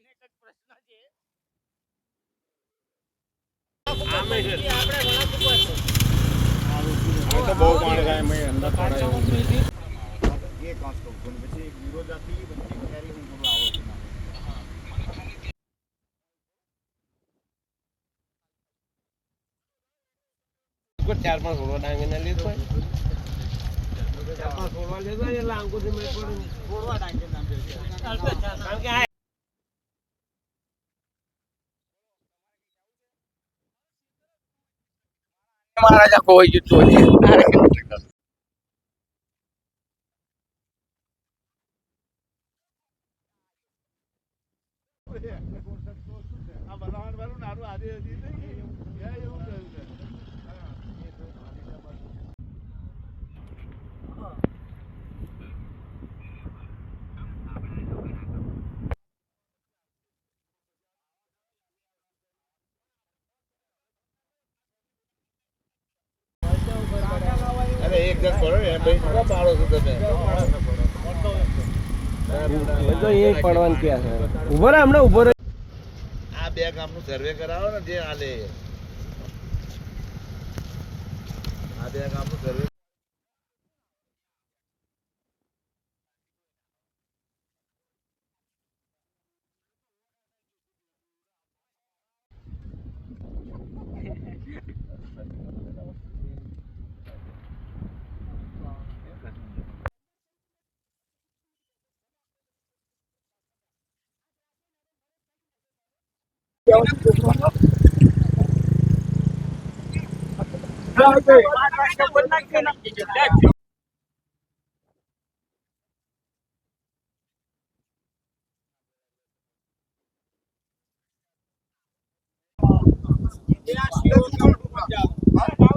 ભાઈને એક પ્રશ્ન છે આપણે વળાંક ઉપર છે. તો બહુ પાણી થાય મેં અંદર થોડા એ કાંસ કહું છું પછી એક વિરોધાથી વચ્ચે ક્યારેય હું થોડું આવો છું ચાર પાંચ છોડવા ડાંગીને લીધો. ચાર પાંચ છોડવા લીધો એટલે. કારણ કે મહારાજા કોઈ જતો આ બનાવવાનું વાળું નારું આજે હતી નહીં એ એવું કહ્યું છે અરે એક જણ ને ભાઈ કામ પાડો છો તમે બધો એ પડવાનું ક્યાં છે. ઊભો રે હમણાં ઊભો રે આ બે ગામનું સર્વે કરાવો ને જે હાલે. આ બે ગામનું સર્વે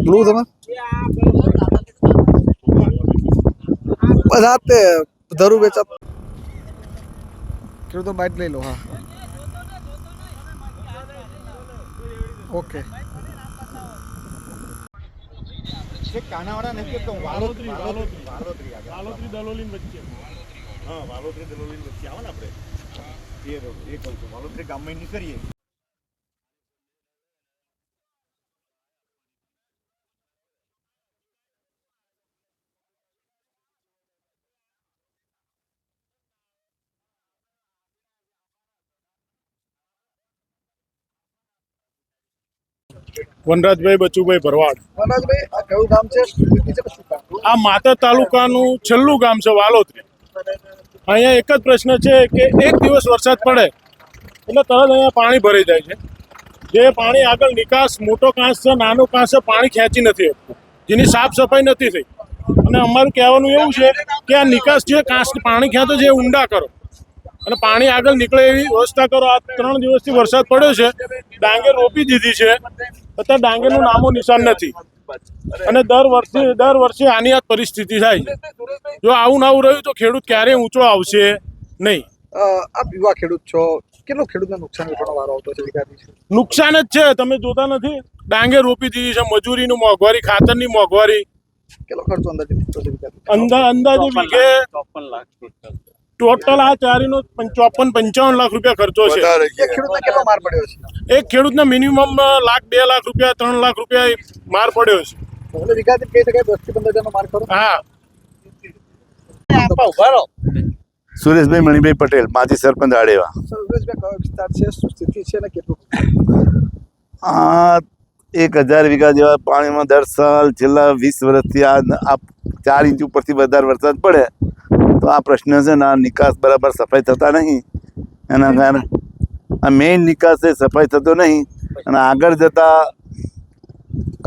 બ્લુ તમે બધા તે ધરું વેચા ખેડૂતો બાઇટ લઈ લો હા ઓકે. કાનાવાડા નથી તો વાલોત્રી વાલોત્રી વાલોત્રી વાલોત્રી દલોલીન વચ્ચે. હા વાલોત્રી દલોલીન વચ્ચે. આવો ને આપણે. એ રોડ એ કહું છું. વાલોત્રી ગામમાં નીકળીએ. વનરાજભાઈ બચુભાઈ ભરવાડ. આ કયું ગામ છે? આ માતા તાલુકાનું છેલ્લું ગામ છે વાલોત્રી. અહીંયા એક જ પ્રશ્ન છે કે એક દિવસ વરસાદ પડે એટલે તરત અહીંયા પાણી ભરાઈ જાય છે. જે પાણી આગળ નિકાસ મોટો કાંસ છે નાનો કાંસ છે પાણી ખેંચી નથી શકતું. જેની સાફ સફાઈ નથી થઈ. અને અમારું કહેવાનું એવું છે કે આ નિકાસ જે કાંસ પાણી ખેંચો છે એ ઊંડા કરો. અને પાણી આગળ નીકળે એવી વ્યવસ્થા કરો. આ ત્રણ દિવસથી વરસાદ પડ્યો છે. ડાંગર રોપી દીધી છે. અત્યારે ડાંગરનું નામો નિશાન નથી. અને દર વર્ષે દર વર્ષે આની આ પરિસ્થિતિ થાય છે. જો આવું ના આવું રહ્યું તો ખેડૂત ક્યારેય ઊંચો આવશે નહીં. આપ યુવા ખેડૂત છો. કેટલું ખેડૂતને નુકસાન વેઠવાનો વારો આવતો છે નુકસાન જ છે. તમે જોતા નથી. ડાંગર રોપી દીધી છે. મજૂરીનું મોંઘવારી ખાતરની મોંઘવારી. કેટલો ખર્ચો અંદાજે અંદાજે વીઘે ચોપન વીઘે ટોટલ આ ચારીનો ચોપન પંચાવન લાખ રૂપિયા ખર્ચો છે. એક ખેડૂતને કેટલો માર પડ્યો છે? એક ખેડૂતને મિનિમમ લાખ બે લાખ રૂપિયા ત્રણ લાખ રૂપિયા માર પડ્યો છે. હા. સુરેશભાઈ મણિભાઈ પટેલ માજી સરપંચ આડેવા. સુરેશભાઈ કયો વિસ્તાર છે? શું છે અને કેટલું? આ એક હજાર વીઘા જેવા પાણીમાં દર સાલ છેલ્લા વીસ વર્ષથી આ આ ચાર ઇંચ ઉપરથી વધારે વરસાદ પડે. તો આ પ્રશ્ન છે ને આ નિકાસ બરાબર સફાઈ થતા નહીં. એના કારણે આ મેઇન નિકાસ એ સફાઈ થતો નહીં. અને આગળ જતા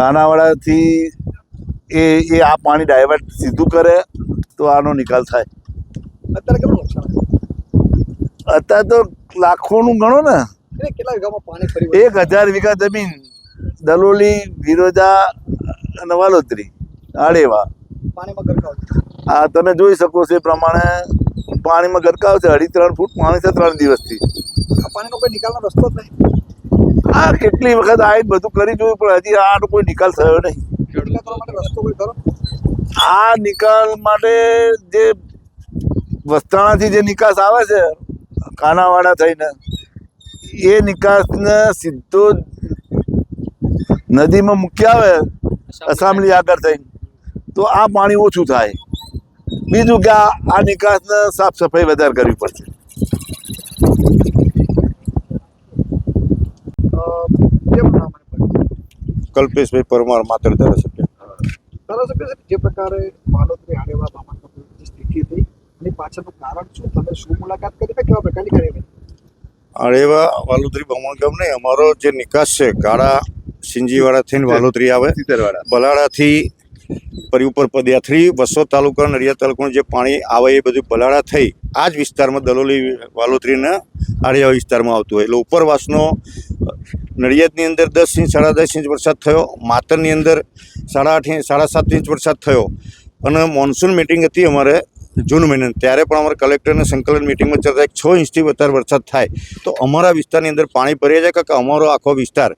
કાનાવાડાથી એ એ આ પાણી ડાયવર્ટ સીધું કરે તો આનો નિકાલ થાય. અત્યારે તો લાખોનું ગણો ને. કેટલા પાણી એક હજાર વીઘા જમીન દલોલી વિરોજા અને વાલોત્રી આડેવા. પાણીમાં. આ તમે જોઈ શકો છો એ પ્રમાણે પાણીમાં ગરકાવ છે. અઢી ત્રણ ફૂટ પાણી છે ત્રણ દિવસથી. આ પાણીનો કોઈ નિકાલનો રસ્તો જ નહીં. આ કેટલી વખત આ બધું કરી જોયું પણ હજી આનો કોઈ નિકાલ થયો નહીં. ખેડૂતને રસ્તો કોઈ ખરો? આ નિકાલ માટે જે વસ્ત્રાણાથી જે નિકાસ આવે છે કાનાવાડા થઈને એ નિકાસને સીધો નદીમાં મૂકી આવે અસામલી આગળ થઈને તો આ પાણી ઓછું થાય. બીજું કે આ નિકાસને સાફ સફાઈ વધારે કરવી પડશે? કલ્પેશભાઈ પરમાર માત્ર ધારાસભ્ય. ધારાસભ્ય જે પ્રકારે માલોત્રી આડેવા બાબતમાં જે સ્થિતિ હતી એની પાછળનું કારણ શું? તમે શું મુલાકાત કરી કેવા પ્રકારની કાર્યવાહી આડેવા વાલોત્રી ભમણ ગામ નહીં અમારો જે નિકાસ છે ગાળા સિંજીવાળા થઈને વાલોત્રી આવે બલાડાથી પરી ઉપર પદયાત્રી બસો તાલુકા, નડિયાદ તાલુકાનું જે પાણી આવે એ બધું પલાળા થઈ, આ જ વિસ્તારમાં દલોલી, વાલોતરીના આડિયા વિસ્તારમાં આવતું હોય. એટલે ઉપરવાસનો, નડિયાદની અંદર દસ ઇંચ, સાડા દસ ઇંચ વરસાદ થયો. માતરની અંદર સાડા આઠ ઇંચ, સાડા સાત ઇંચ વરસાદ થયો. અને મોન્સૂન મિટિંગ હતી અમારે. જૂન મહિના. ત્યારે પણ અમારે કલેક્ટરને સંકલન મિટિંગમાં ચર્ચા છ ઇંચથી વધારે વરસાદ થાય. તો અમારા વિસ્તારની અંદર પાણી ભરી જાય કે અમારો આખો વિસ્તાર?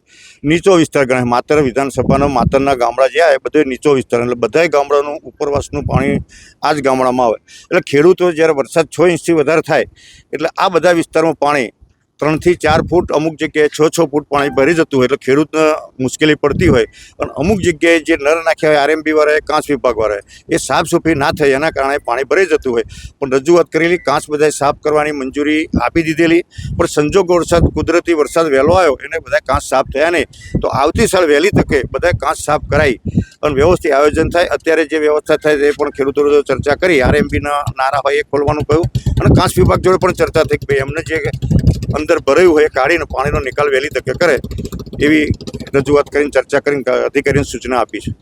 નીચો વિસ્તાર ગણાય. માત્ર વિધાનસભાનો, માતરના ગામડા જે આવે બધો નીચો વિસ્તાર. એટલે બધાય ગામડાનું ઉપરવાસનું પાણી આ જ ગામડામાં આવે. એટલે ખેડૂતો જ્યારે વરસાદ છ ઇંચથી વધારે થાય, એટલે આ બધા વિસ્તારમાં પાણી ત્રણથી ચાર ફૂટ અમુક જગ્યાએ છ છ ફૂટ પાણી ભરી જતું હોય એટલે ખેડૂતને મુશ્કેલી પડતી હોય. અને અમુક જગ્યાએ જે નર નાખ્યા હોય આરએમબી વાળાએ કાંસ વિભાગવાળાએ એ સાફ સફાઈ ના થઈ એના કારણે પાણી ભરાઈ જતું હોય. પણ રજૂઆત કરેલી, કાંસ બધાએ સાફ કરવાની મંજૂરી આપી દીધેલી. પણ સંજોગ વરસાદ, કુદરતી વરસાદ વહેલો આવ્યો, એને બધા કાંસ સાફ થયા નહીં. તો આવતી સાલ વહેલી તકે બધા કાંસ સાફ કરાઈ અને વ્યવસ્થિત આયોજન થાય. અત્યારે જે વ્યવસ્થા થાય તે પણ ખેડૂતો ચર્ચા કરી. આરએમબીના નારા હોય એ ખોલવાનું કહ્યું. અને કાંસ વિભાગ જોડે પણ ચર્ચા થઈ કે ભાઈ, એમને જે અંદર ભરાયું હોય એ કાઢીને પાણીનો નિકાલ વહેલી તકે કરે એવી રજૂઆત કરીને ચર્ચા કરીને અધિકારીને સૂચના આપી છે.